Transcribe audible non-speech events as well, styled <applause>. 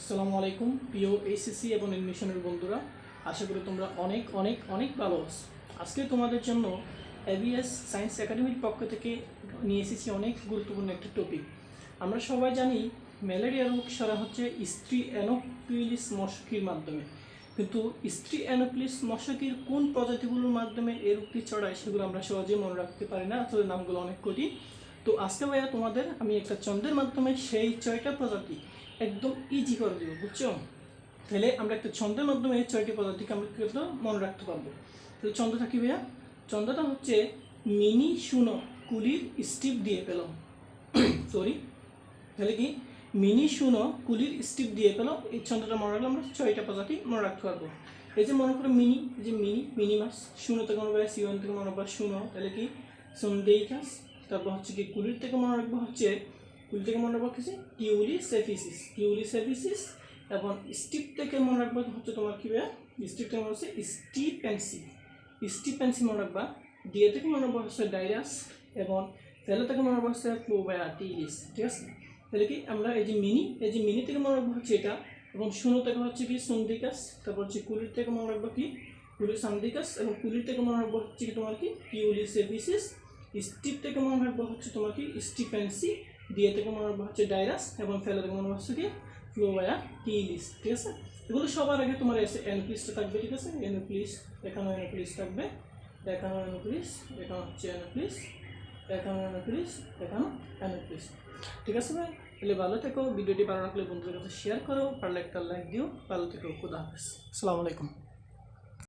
আসসালামু আলাইকুম, প্রিয় এইচএসসি এবং এডমিশনের বন্ধুরা। আশা করি তোমরা অনেক অনেক অনেক ভালো আছো। আজকে তোমাদের জন্য এবিএস সায়েন্স একাডেমির পক্ষ থেকে নিয়ে এসেছি অনেক গুরুত্বপূর্ণ একটা টপিক আমরা সবাই জানি, ম্যালেরিয়া রোগ সারা হচ্ছে স্ত্রী অ্যানোপিলিস মশকির মাধ্যমে। কিন্তু স্ত্রী অ্যানোপিলিস মশকির কোন প্রজাতিগুলোর মাধ্যমে এই রোগটি ছড়ায় সেগুলো আমরা সহজে মনে রাখতে পারি না, আসলে নামগুলো অনেক কঠিন। তো আজকে ভাইয়া তোমাদের, আমি একটা চন্দ্রের মাধ্যমে সেই ছয়টা প্রজাতি একদম ইজি করে দেবো, বুঝছ? তাহলে আমরা একটা ছন্দের মাধ্যমে এই ছয়টি পদার্থকে আমরা কিন্তু মনে রাখতে পারব। তাহলে ছন্দটা কি ভাইয়া? ছন্দটা হচ্ছে মিনি শুনো কুলির স্টিপ দিয়ে পেলাম। <coughs> সরি তাহলে কি? মিনি শুনো কুলির স্টিপ দিয়ে পেলাম। এই ছন্দটা মনে রাখলে আমরা ছয়টা প্রজাতি মনে রাখতে পারব। এই যে মনে করো মিনি, এই যে মিনি মিনি মাছ শূন্য থেকে মনে রাখবে সিওয়ান থেকে মনে রাখবা শুনো তাহলে কি? সন্দেইকাস তারপর হচ্ছে কি কুলির থেকে মনে রাখব হচ্ছে কুল থেকে মনে রাখব হচ্ছে টিউলি সেফিসিস টিউলি সেফিসিস এবং স্টিপ থেকে মনে রাখব হচ্ছে তোমার কী স্টিপ থেকে মনে হচ্ছে স্টিপেন্সি। স্টিপেন্সি মনে রাখবা, দিয়ে থেকে মনে রাখব হচ্ছে ডাইরাস এবং তেলে থেকে মনে রাখব হচ্ছে প্রোবায়াটিলিস ঠিক আছে? তাহলে কি আমরা এই যে মিনি, এই যে মিনি থেকে মনে রাখব হচ্ছে এটা এবং শূন্য থেকে হচ্ছে কি সন্দিকাস তারপর হচ্ছে কুলির থেকে মনে রাখব কি কুলি সান্দিকাস এবং কুলির থেকে মনে রাখব হচ্ছে কি তোমার কি টিউলি সেফিসিস, স্টিপ থেকে মনে রাখব হচ্ছে তোমার কি স্টিপেন্সি দিয়ে থেকে মনে হচ্ছে ডাইরাস এবং ফেলে থেকে মনে হচ্ছে কি? ফ্লোবায়া টিলিস ঠিক আছে? এগুলো সবার আগে তোমার এসে এনপ্লিসটা থাকবে, ঠিক আছে? এনপ্লিস এখানেও এনপ্লিস থাকবে এখানেও এনপ্লিস এখানে হচ্ছে এনপ্লিস এখানেও এনপ্লিস এখানেও এনপ্লিস ঠিক আছে ভাই? তাহলে ভালো থেকো, ভিডিওটি ভালো লাগলে বন্ধুদের কাছে শেয়ার করো, পারলে একটা লাইক দিও, ভালো থেকো, খুদা হাফিজ। আসসালামু আলাইকুম।